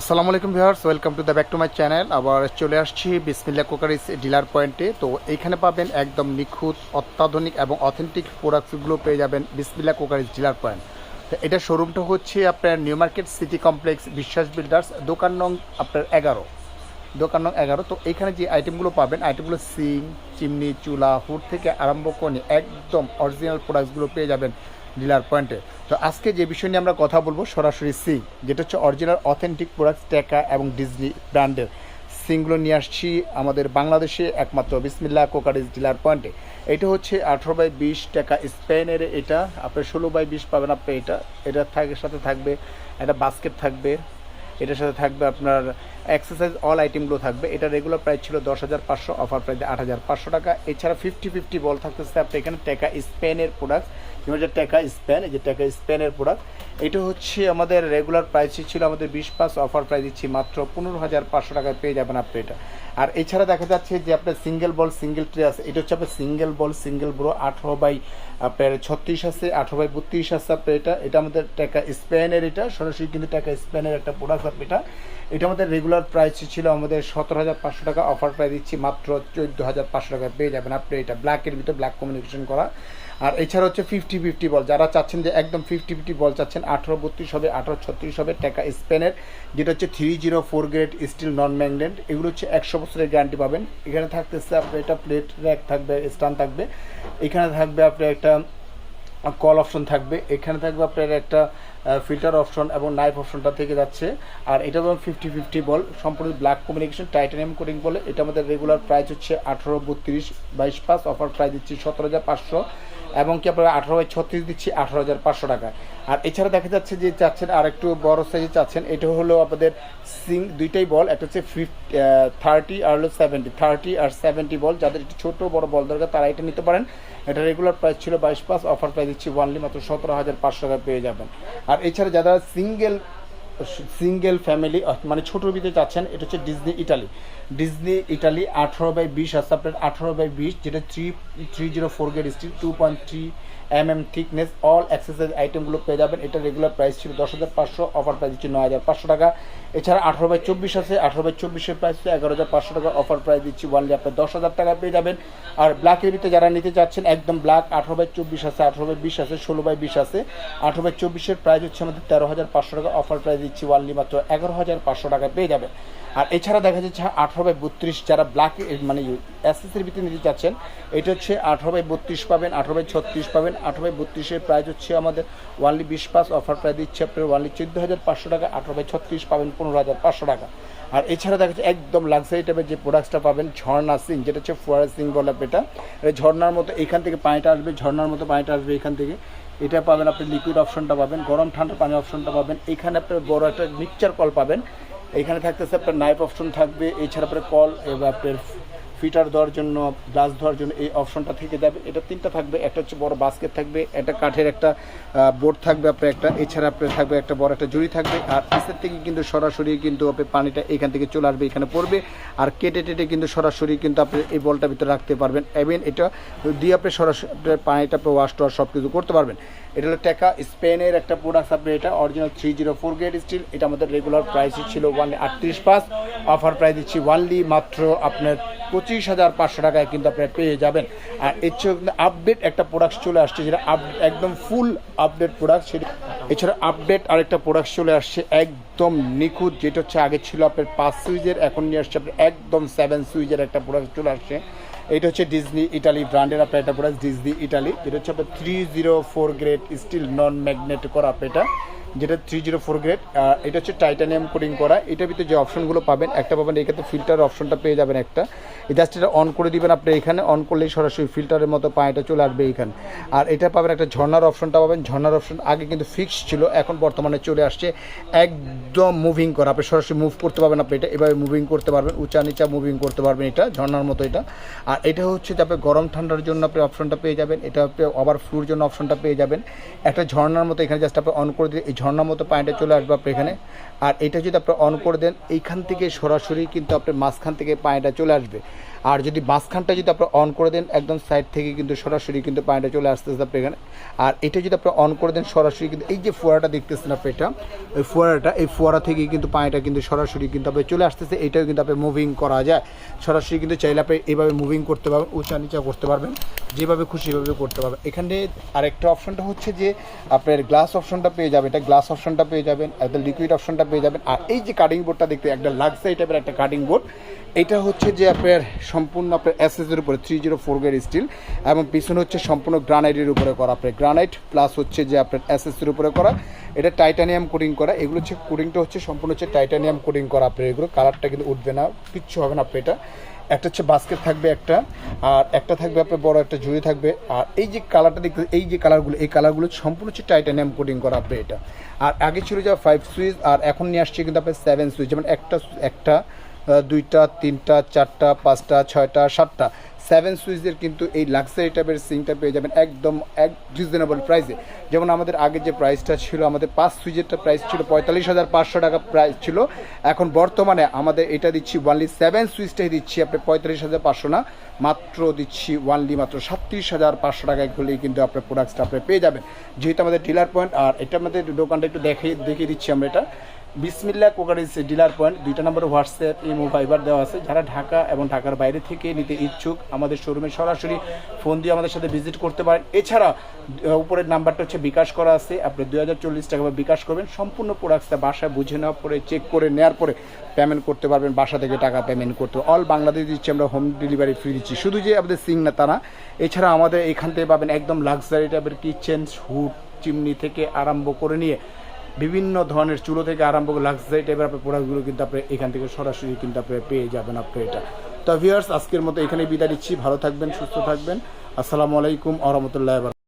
আসসালামু আলাইকুম viewers, welcome to the back to my channel. আবার চলে আসছি বিসমিল্লা কোকারিস ডিলার পয়েন্টে। তো এইখানে পাবেন একদম নিখুঁত, অত্যাধুনিক এবং অথেন্টিক প্রোডাক্টসগুলো পেয়ে যাবেন বিসমিল্লা কোকারিস ডিলার পয়েন্ট। তো এটা শোরুমটা হচ্ছে আপনার new market city complex, Biswas builders, দোকান নং আপনার এগারো। দোকান নং এগারো। তো এখানে যে আইটেমগুলো পাবেন, আইটেমগুলো সিং চিমনি, চুলা, হুড থেকে আরম্ভ করে একদম অরিজিনাল প্রোডাক্টসগুলো পেয়ে যাবেন ডিলার পয়েন্টে। তো আজকে যে বিষয় নিয়ে আমরা কথা বলব সরাসরি সিং, যেটা হচ্ছে অরিজিনাল অথেন্টিক প্রোডাক্ট টেকা এবং ডিজনি ব্র্যান্ডের সিংগুলো নিয়ে আসছি আমাদের বাংলাদেশে একমাত্র বিসমিল্লা কোকারিজ ডিলার পয়েন্টে। এটা হচ্ছে আঠেরো বাই বিশ টাকা স্পেনের এটা। আপনার ষোলো বাই বিশ পাবেন আপনি এটা এটার থাকে সাথে থাকবে, একটা বাস্কেট থাকবে। এটার সাথে থাকবে আপনার এক্সারসাইজ অল আইটেমগুলো থাকবে। এটা রেগুলার প্রাইস ছিল দশ হাজার পাঁচশো অফার প্রাইস আট হাজার পাঁচশো টাকা। এছাড়া ফিফটি ফিফটি বল থাকতেছে আপনি এখানে টেকা স্পেনের প্রোডাক্ট যেমন যে টেকা স্পেন, এই যে টেকা স্পেনের প্রোডাক্ট এটা হচ্ছে আমাদের রেগুলার প্রাইসই ছিল আমাদের বিশ পাঁচ অফার প্রাইস দিচ্ছি, মাত্র পনেরো হাজার পাঁচশো টাকায় পেয়ে যাবেন আপনি এটা। আর এছাড়া দেখা যাচ্ছে যে আপনার সিঙ্গেল বল সিঙ্গেল ট্রে আছে এটা হচ্ছে আপনার সিঙ্গেল বল সিঙ্গেল ব্রো আঠারো বাই, আপনার ছত্রিশ আছে, আঠারো বাই বত্রিশ আছে আপনার এটা। এটা আমাদের টাকা স্পেনের এটা, সরাসরি কিন্তু টাকা স্পেনের একটা প্রোডাক্ট আপনি এটা। এটা আমাদের রেগুলার প্রাইস ছিল আমাদের সতেরো হাজার পাঁচশো টাকা। অফার প্রাইস দিচ্ছি মাত্র চোদ্দ হাজার পাঁচশো টাকা পেয়ে যাবেন আপনি এটা। ব্ল্যাকের ভিতরে ব্ল্যাক কমিউনিকেশন করা। আর এছাড়া হচ্ছে ফিফটি ফিফটি বল যারা চাচ্ছেন যে একদম ফিফটি ফিফটি বল চাচ্ছেন, আঠারো বত্রিশ হবে, আঠারো ছত্রিশ হবে, টাকা স্পেনের। যেটা হচ্ছে three zero four grade steel non magnet এগুলো হচ্ছে একশো বছরের গ্যারান্টি পাবেন। এখানে থাকতেছে আপনার একটা প্লেট র্যাক থাকবে স্টান থাকবে। এখানে থাকবে আপনার একটা কল অপশন থাকবে। এখানে থাকবে আপনার একটা ফিল্টার অপশন এবং নাইফ অপশনটা থেকে যাচ্ছে। আর এটা ধরুন ফিফটি ফিফটি বল সম্পূর্ণ ব্ল্যাক কমিউনিকেশন টাইটানিয়াম কোডিং বলে। এটা আমাদের রেগুলার প্রাইস হচ্ছে আঠারো, বত্রিশ, বাইশ পাঁচ অফার প্রাইস দিচ্ছি সতেরো হাজার পাঁচশো। এবং কি আপনারা আঠারো বাই ছত্রিশ দিচ্ছি আঠারো হাজার পাঁচশো টাকা। আর এছাড়া দেখা যাচ্ছে যে চাচ্ছেন আর একটু বড় সাইজে চাচ্ছেন, এটা হলো আপনাদের সিং দুইটাই বল একটা হচ্ছে ফিফটি থার্টি আর হলো সেভেন্টি থার্টি আর সেভেন্টি বল যাদের একটু ছোটো বড় বল দরকার, তারা এটা নিতে পারেন। এটা রেগুলার প্রাইস ছিল বাইশ পাঁচ অফার প্রাইস দিচ্ছি ওয়ানলি মাত্র সতেরো হাজার পাঁচশো টাকা পেয়ে যাবেন। আর এছাড়া যারা সিঙ্গেল সিঙ্গেল ফ্যামিলি মানে ছোটোর ভিতরে চাচ্ছেন এটা হচ্ছে ডিজনি ইটালি। ডিজনি ইটালি আঠারো বাই বিশ আছে, আপনার আঠারো বাই বিশ, যেটা three three zero four grade steel two point three M M thickness all exercise আইটেমগুলো পেয়ে যাবেন। এটা রেগুলার প্রাইস ছিল দশ হাজার পাঁচশো অফার প্রাইস দিচ্ছি নয় হাজার পাঁচশো টাকা। এছাড়া আঠারো বাই চব্বিশ আছে, আঠারো বাই চব্বিশের প্রাইস এগারো হাজার পাঁচশো টাকা অফার প্রাইস দিচ্ছি ওয়ানলি আপনার দশ হাজার টাকা পেয়ে যাবেন। আর ব্ল্যাকের ভিতরে যারা নিতে চাচ্ছেন, একদম ব্ল্যাক আঠারো বাই চব্বিশ আছে, আঠারো বাই বিশ আছে, ষোলো বাই বিশ আছে। আঠারো বাই চব্বিশের প্রাইস হচ্ছে আমাদের তেরো হাজার পাঁচশো টাকা অফার প্রাইস দিচ্ছি ওয়ানলি মাত্র এগারো হাজার পাঁচশো টাকা পেয়ে যাবেন আর এছাড়া দেখা যাচ্ছে আঠারো বাই বত্রিশ যারা ব্ল্যাক মানে এসএসের ভিতরে নিতে চাচ্ছেন, এটা হচ্ছে আঠারো বাই বত্রিশ পাবেন, আঠারো বাই ছত্রিশ পাবেন, আঠারো বাই বত্রিশের প্রাইস হচ্ছে আমাদের ওয়ানলি বিশ পাস অফার প্রাইস দিচ্ছে আপনার ওয়ানলি চোদ্দ হাজার পাঁচশো টাকা, আঠারো বাই ছত্রিশ পাবেন, পনেরো হাজার পাঁচশো টাকা। আর এছাড়া দেখা যাচ্ছে একদম লাক্সারি টাইপের যে প্রোডাক্টসটা পাবেন, ঝর্ণা সিং, যেটা হচ্ছে ফোয়ারা সিং বলে এটা ঝর্ণার মতো, এখান থেকে পানিটা আসবে, ঝর্ণার মতো পানিটা আসবে এখান থেকে। এটা পাবেন আপনি লিকুইড অপশনটা পাবেন, গরম ঠান্ডা পানি অপশনটা পাবেন। এখানে আপনার বড় একটা মিক্সচার কল পাবেন। এখানে থাকতেছে আপনার নাইফ অপশন থাকবে, এছাড়া আপনার কল এবার আপনার ফিটার দেওয়ার জন্য, গ্লাস দেওয়ার জন্য এই অপশনটা থেকে যাবে। এটা তিনটা থাকবে, একটা হচ্ছে বড় বাস্কেট থাকবে, একটা কাঠের একটা বোর্ড থাকবে আপনার একটা, এছাড়া আপনার থাকবে একটা বড় একটা জুড়ি থাকবে। আর নিচের থেকে কিন্তু সরাসরি কিন্তু আপনি পানিটা এখান থেকে চলে আসবে, এখানে পড়বে। আর কেটে টেটে কিন্তু সরাসরি কিন্তু আপনি এই বলটা ভিতরে রাখতে পারবেন। এবং এটা দিয়ে আপনি সরাসরি পানিটা আপনি ওয়াশ টোয়াশ সব কিছু করতে পারবেন। এটা হলো টেকা স্পেনের একটা প্রোডাক্ট আপনি এটা original three zero four grade steel এটা আমাদের রেগুলার প্রাইসই ছিল ওয়ান আটত্রিশ পাঁচ অফার প্রাইস দিচ্ছি ওয়ানলি মাত্র আপনার পঁচিশ হাজার পাঁচশো টাকায় কিন্তু আপনি পেয়ে যাবেন। আর এর চেয়ে আপডেট একটা প্রোডাক্ট চলে আসছে যেটা একদম ফুল আপডেট প্রোডাক্ট সেটা এছাড়া আপডেট আরেকটা প্রোডাক্ট চলে আসছে একদম নিখুঁত, যেটা হচ্ছে আগে ছিল আপনার পাঁচ সুইজের এখন নিয়ে আসছে আপনার একদম সেভেন সুইজের একটা প্রোডাক্ট চলে আসছে। এটা হচ্ছে ডিজনি ইটালি ব্র্যান্ডের আপনার একটা প্রোডাক্ট ডিজনি ইটালি যেটা হচ্ছে আপনার three zero four grade steel non magnet করা আপনার এটা যেটা থ্রি জিরো ফোর গ্রেড এটা হচ্ছে টাইটানিয়াম কোডিং করা। এটার ভিতরে যে অপশনগুলো পাবেন, একটা পাবেন, এখানে ফিল্টার অপশনটা পেয়ে যাবেন একটা। জাস্ট এটা অন করে দিবেন আপনি এখানে অন করলেই সরাসরি ফিল্টারের মতো পানিটা চলে আসবে এখানে আর এটা পাবেন একটা ঝর্নার অপশনটা পাবেন। ঝর্নার অপশন আগে কিন্তু ফিক্স ছিল, এখন বর্তমানে চলে আসছে। একদম মুভিং করা, আপনি সরাসরি মুভ করতে পারবেন আপনি এটা। এভাবে মুভিং করতে পারবেন, উঁচা নিচা মুভিং করতে পারবেন এটা ঝর্নার মতো এটা। আর এটা হচ্ছে যে গরম ঠান্ডার জন্য আপনি অপশনটা পেয়ে যাবেন, এটা আপনি আবার ফ্লুর জন্য অপশনটা পেয়ে যাবেন। একটা ঝর্নার মতো এখানে জাস্ট আপনি অন করে দিলে এই ঝর্নার মতো পানিটা চলে আসবে আপনি এখানে। আর এটা যদি আপনি অন করে দেন, এইখান থেকে সরাসরি কিন্তু আপনার মাঝখান থেকে পানিটা চলে আসবে। আর যদি মাঝখানটা যদি আপনি অন করে দেন, একদম সাইড থেকে কিন্তু সরাসরি কিন্তু পানিটা চলে আসতেছে আপনি এখানে আর এটা যদি আপনি অন করে দেন, সরাসরি কিন্তু এই যে ফোয়ারাটা দেখতেছেন আপনি এটা ওই ফোয়ারাটা এই ফোয়ারা থেকে কিন্তু পানিটা কিন্তু সরাসরি কিন্তু আপনি চলে আসতেছে। এটাও কিন্তু আপনি মুভিং করা যায়। সরাসরি কিন্তু চাইলে আপনি এইভাবে মুভিং করতে পারবেন, উঁচা নিচা করতে পারবেন। যেভাবে খুশি সেভাবে করতে পারবেন এখানে আরেকটা অপশনটা হচ্ছে যে আপনার গ্লাস অপশনটা পেয়ে যাবেন, এটা গ্লাস অপশনটা পেয়ে যাবেন, একটা লিকুইড অপশনটা পেয়ে যাবেন। আর এই যে কাটিং বোর্ডটা দেখতে, একটা লাক্সারি টাইপের একটা কাটিং বোর্ড এটা হচ্ছে যে আপনার সম্পূর্ণ আপনার এসএসের উপরে three zero four grade steel এবং পিছনে হচ্ছে সম্পূর্ণ গ্রানাইটের উপরে করা। আপনার গ্রানাইট প্লাস হচ্ছে যে আপনার এসএসের উপরে করা। এটা টাইটানিয়াম কোটিং করা। এগুলো হচ্ছে কোটিংটা হচ্ছে সম্পূর্ণ হচ্ছে টাইটানিয়াম কোটিং করা। আপনার এগুলো কালারটা কিন্তু উঠবে না, কিচ্ছু হবে না আপনি এটা। একটা হচ্ছে বাস্কেট থাকবে একটা, আর একটা থাকবে আপনার বড় একটা ঝুড়ি থাকবে। আর এই যে কালারটা দেখতে এই যে কালারগুলো এই কালারগুলো সম্পূর্ণ হচ্ছে টাইটানিয়াম কোটিং করা আপনি এটা। আর আগে ছিল যা ফাইভ সুইচ আর এখন নিয়ে আসছে কিন্তু আপনার সেভেন সুইচ যেমন একটা একটা দুইটা, তিনটা, চারটা, পাঁচটা, ছয়টা, সাতটা। সেভেন সুইচের কিন্তু এই লাক্সারি টাইপের সিংটা পেয়ে যাবেন একদম এক রিজনেবল প্রাইসে যেমন আমাদের আগে যে প্রাইসটা ছিল, আমাদের পাঁচ সুইচেরটা প্রাইস ছিল পঁয়তাল্লিশ হাজার পাঁচশো টাকা প্রাইস ছিল। এখন বর্তমানে আমাদের এটা দিচ্ছি ওয়ানলি সেভেন সুইচটাই দিচ্ছি, আপনি পঁয়তাল্লিশ হাজার পাঁচশো না, মাত্র দিচ্ছি ওয়ানলি মাত্র সাতত্রিশ হাজার পাঁচশো টাকায় হলেই কিন্তু আপনার প্রোডাক্টসটা আপনি পেয়ে যাবেন। যেহেতু আমাদের ডিলার পয়েন্ট আর এটা আমাদের দোকানটা একটু দেখিয়ে দেখিয়ে দিচ্ছি আমরা এটা। বিসমিল্লা কোকারিজ ডিলার পয়েন্ট দুইটা নম্বর হোয়াটসঅ্যাপ ইমো ফাইবার দেওয়া আছে। যারা ঢাকা এবং ঢাকার বাইরে থেকে নিতে ইচ্ছুক, আমাদের শোরুমে সরাসরি ফোন দিয়ে আমাদের সাথে ভিজিট করতে পারেন। এছাড়া উপরের নাম্বারটা হচ্ছে বিকাশ করা আছে। আপনি দুই হাজার চল্লিশ টাকা বা বিকাশ করবেন। সম্পূর্ণ প্রোডাক্টসটা বাসায় বুঝে নেওয়ার পরে চেক করে নেওয়ার পরে পেমেন্ট করতে পারবেন। বাসা থেকে টাকা পেমেন্ট করতে। অল বাংলাদেশ দিচ্ছি আমরা হোম ডেলিভারি ফ্রি দিচ্ছি। শুধু যে আমাদের সিং না, তা না। এছাড়া আমাদের এখান থেকে পাবেন একদম লাক্সারি টাইপের কিচেন হুড চিমনি থেকে আরম্ভ করে নিয়ে বিভিন্ন ধরনের চুলো থেকে আরম্ভ করে লাক্সারি টাইপের আপনার প্রোডাক্টগুলো কিন্তু আপনি এখান থেকে সরাসরি কিন্তু আপনি পেয়ে যাবেন আপনি এটা। তো ভিউয়ার্স আজকের মতো এখানে বিদায় দিচ্ছি ভালো থাকবেন, সুস্থ থাকবেন। আসসালামু আলাইকুম আ রহমতুল্লাহ